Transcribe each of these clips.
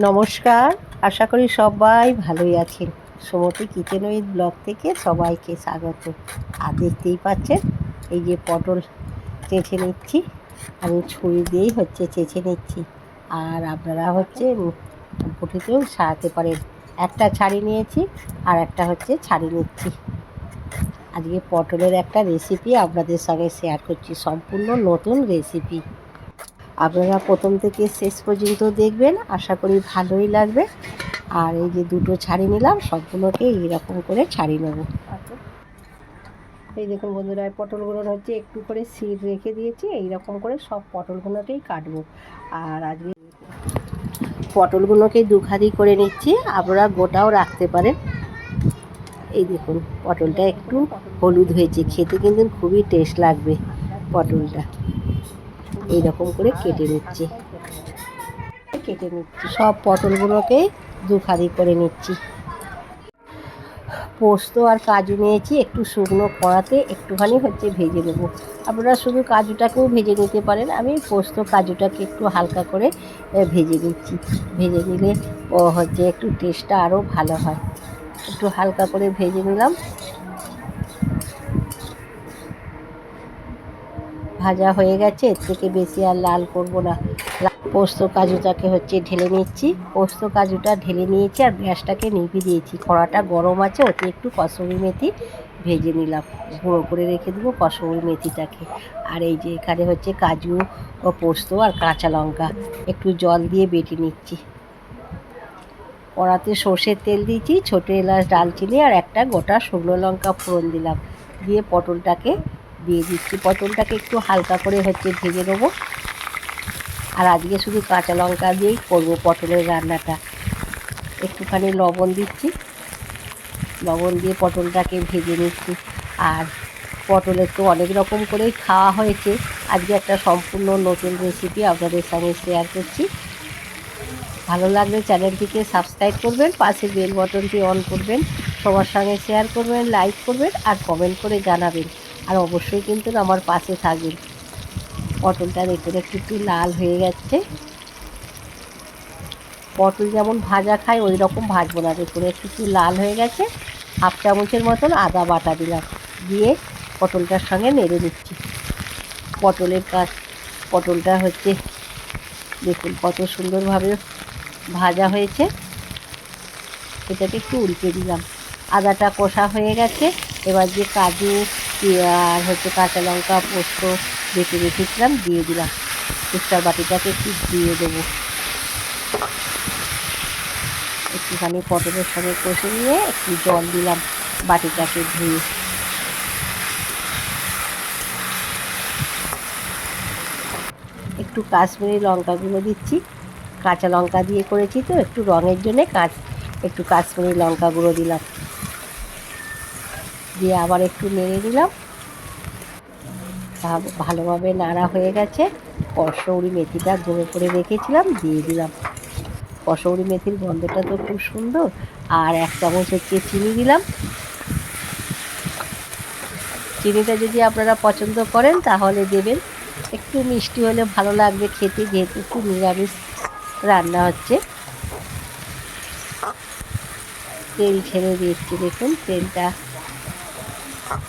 নমস্কার, আশা করি সবাই ভালোই আছেন। সমতি কিচেন উইথ ব্লগ থেকে সবাইকে স্বাগত। আর দেখতেই পাচ্ছেন, এই যে পটল চেঁচে নিচ্ছি, আমি ছুরি দিয়েই হচ্ছে চেঁচে নিচ্ছি। আর আপনারা হচ্ছে পুঁটিতেও সারাতে পারেন। একটা ছাড়ি নিয়েছি, আর একটা হচ্ছে ছাড়ি নিচ্ছি। আজকে পটলের একটা রেসিপি আপনাদের সঙ্গে শেয়ার করছি, সম্পূর্ণ নতুন রেসিপি আপনারা প্রথম থেকে শেষ পর্যন্ত দেখবেন। আশা করি ভালোই লাগবে। আর এই যে দুটো ছাড়ি নিলাম, সবগুলোকে এইরকম করে ছাড়ি নেব। এই দেখুন বন্ধুরা পটলগুলো হচ্ছে একটু করে সিট রেখে দিয়েছি, এইরকম করে সব পটলগুলোকেই কাটবো। আর আজকে পটলগুলোকে দুখাদি করে নিচ্ছি, আপনারা গোটাও রাখতে পারেন। এই দেখুন, পটলটা একটু হলুদ হয়েছে, খেতে কিন্তু খুবই টেস্ট লাগবে পটলটা। এইরকম করে কেটে নিচ্ছি। কেটে নিচ্ছি। সব পটলগুলোকে দু খাদি করে নিচ্ছি। পোস্ত আর কাজু নিয়েছি, একটু শুকনো কড়াতে একটুখানি হচ্ছে ভেজে নেব। আপনারা শুধু কাজুটাকেও ভেজে নিতে পারেন, আমি পোস্ত কাজুটাকে একটু হালকা করে ভেজে নিচ্ছি। ভেজে নিলে হচ্ছে একটু টেস্টটা আরও ভালো হয়। একটু হালকা করে ভেজে নিলাম। ভাজা হয়ে গেছে, এর থেকে বেশি আর লাল করব না। পোস্ত কাজুটাকে হচ্ছে ঢেলে নিচ্ছি। পোস্ত কাজুটা ঢেলে নিয়েছি আর গ্যাসটাকে নিভিয়ে দিয়েছি। কড়াটা গরম আছে, ওতে একটু কসুরি মেথি ভেজে নিলাম। গুঁড়ো করে রেখে দেবো কসুরি মেথিটাকে। আর এই যে এখানে হচ্ছে কাজু ও পোস্ত আর কাঁচা লঙ্কা একটু জল দিয়ে বেটে নিচ্ছি। কড়াতে সর্ষের তেল দিয়েছি, ছোটো এলাচ, ডালচিনি আর একটা গোটা শুকনো লঙ্কা ফোড়ন দিলাম। দিয়ে পটলটাকে দিয়ে দিচ্ছি। পটলটাকে একটু হালকা করে হচ্ছে ভেজে নেব। আর আজকে শুধু কাঁচা লঙ্কা দিয়েই করব পটলের রান্নাটা। একটুখানি লবণ দিচ্ছি। লবণ দিয়ে পটলটাকে ভেজে নিচ্ছি। আর পটলের তো অনেক রকম করেই খাওয়া হয়েছে। আজকে একটা সম্পূর্ণ নতুন রেসিপি আপনাদের সঙ্গে শেয়ার করছি। ভালো লাগলে চ্যানেলটিকে সাবস্ক্রাইব করবেন, পাশে বেল বটনটি অন করবেন, সবার সঙ্গে শেয়ার করবেন লাইক করবেন, আর কমেন্ট করে জানাবেন। আর অবশ্যই কিন্তু আমার পাশে থাকবেন। পটলটা দেখুন, একটু একটু লাল হয়ে গেছে। পটল যেমন ভাজা খায় ওই রকম ভাজবো না। দেখুন, একটু একটু লাল হয়ে গেছে। হাফ চামচের মতন আদা বাটা দিলাম। দিয়ে পটলটার সঙ্গে নেড়ে নিচ্ছি পটলের কাজ, পটলটা হচ্ছে, দেখুন কত সুন্দরভাবে ভাজা হয়েছে। এটাকে একটু উল্টে দিলাম। আদাটা কষা হয়ে গেছে। এবার যে কাজু আর হচ্ছে কাঁচা লঙ্কা পোস্ত বেটে রেখেছিলাম, দিয়ে দিলাম। মিক্সার বাটিটাকে একটু দিয়ে দেবো। একটুখানি পটলের সঙ্গে কষে নিয়ে একটু জল দিলাম বাটিটাকে ধুয়ে। একটু কাশ্মীরি লঙ্কা গুঁড়ো দিচ্ছি। কাঁচা লঙ্কা দিয়ে করেছি তো, একটু রঙের জন্যে কাঁচ একটু কাশ্মীরি লঙ্কা গুঁড়ো দিলাম। দিয়ে আবার একটু নেড়ে দিলাম। ভালোভাবে নাড়া হয়ে গেছে। কসৌরি মেথিটা গুঁড়ো করে রেখেছিলাম, দিয়ে দিলাম। কসৌরি মেথির গন্ধটা তো খুব সুন্দর। আর এক চামচ হচ্ছে চিনি দিলাম। চিনিটা যদি আপনারা পছন্দ করেন, তাহলে দেবেন। একটু মিষ্টি হলে ভালো লাগবে খেতে, যেহেতু একটু নিরামিষ রান্না হচ্ছে। তেল ছেড়ে দিচ্ছি, দেখুন তেলটা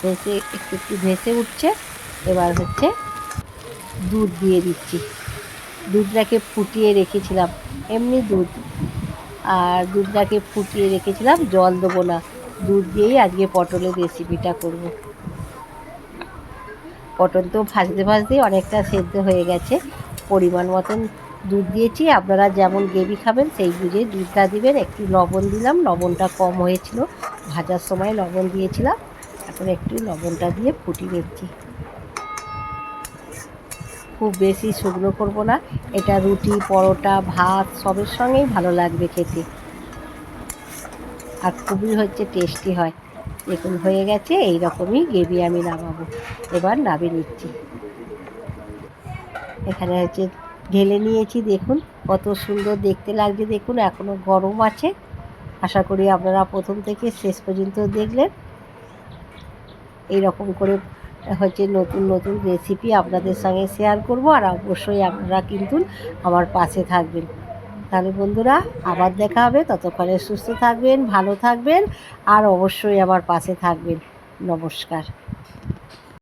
ভেসে একটু একটু ভেসে উঠছে। এবার হচ্ছে দুধ দিয়ে দিচ্ছি। দুধটাকে ফুটিয়ে রেখেছিলাম। এমনি দুধ। আর দুধটাকে ফুটিয়ে রেখেছিলাম, জল দেবো না। দুধ দিয়েই আজকে পটলের রেসিপিটা করব। পটল তো ভাজতে ভাজতেই অনেকটা সেদ্ধ হয়ে গেছে। পরিমাণ মতন দুধ দিয়েছি। আপনারা যেমন গ্রেভি খাবেন, সেই বুঝে দুধটা দিবেন। একটু লবণ দিলাম। লবণটা কম হয়েছিল। ভাজার সময় লবণ দিয়েছিলাম। এখন একটু লবণটা দিয়ে ফুটিয়ে নিচ্ছি। খুব বেশি শুকনো করব না, এটা রুটি, পরোটা, ভাত, সবের সঙ্গেই ভালো লাগবে খেতে। আর খুবই হচ্ছে টেস্টি হয়। দেখুন, হয়ে গেছে এই রকমই গ্রেভি আমি নামাবো। এবার নামিয়ে নিচ্ছি। এখানে হচ্ছে ঢেলে নিয়েছি, দেখুন, কত সুন্দর দেখতে লাগছে, দেখুন এখনও গরম আছে। আশা করি আপনারা প্রথম থেকে শেষ পর্যন্ত দেখলেন। এই রকম করে হচ্ছে নতুন নতুন রেসিপি আপনাদের সঙ্গে শেয়ার করব আর অবশ্যই আপনারা কিন্তু আমার পাশে থাকবেন। তাহলে বন্ধুরা, আবার দেখা হবে। ততক্ষণে সুস্থ থাকবেন, ভালো থাকবেন আর অবশ্যই আমার পাশে থাকবেন। নমস্কার।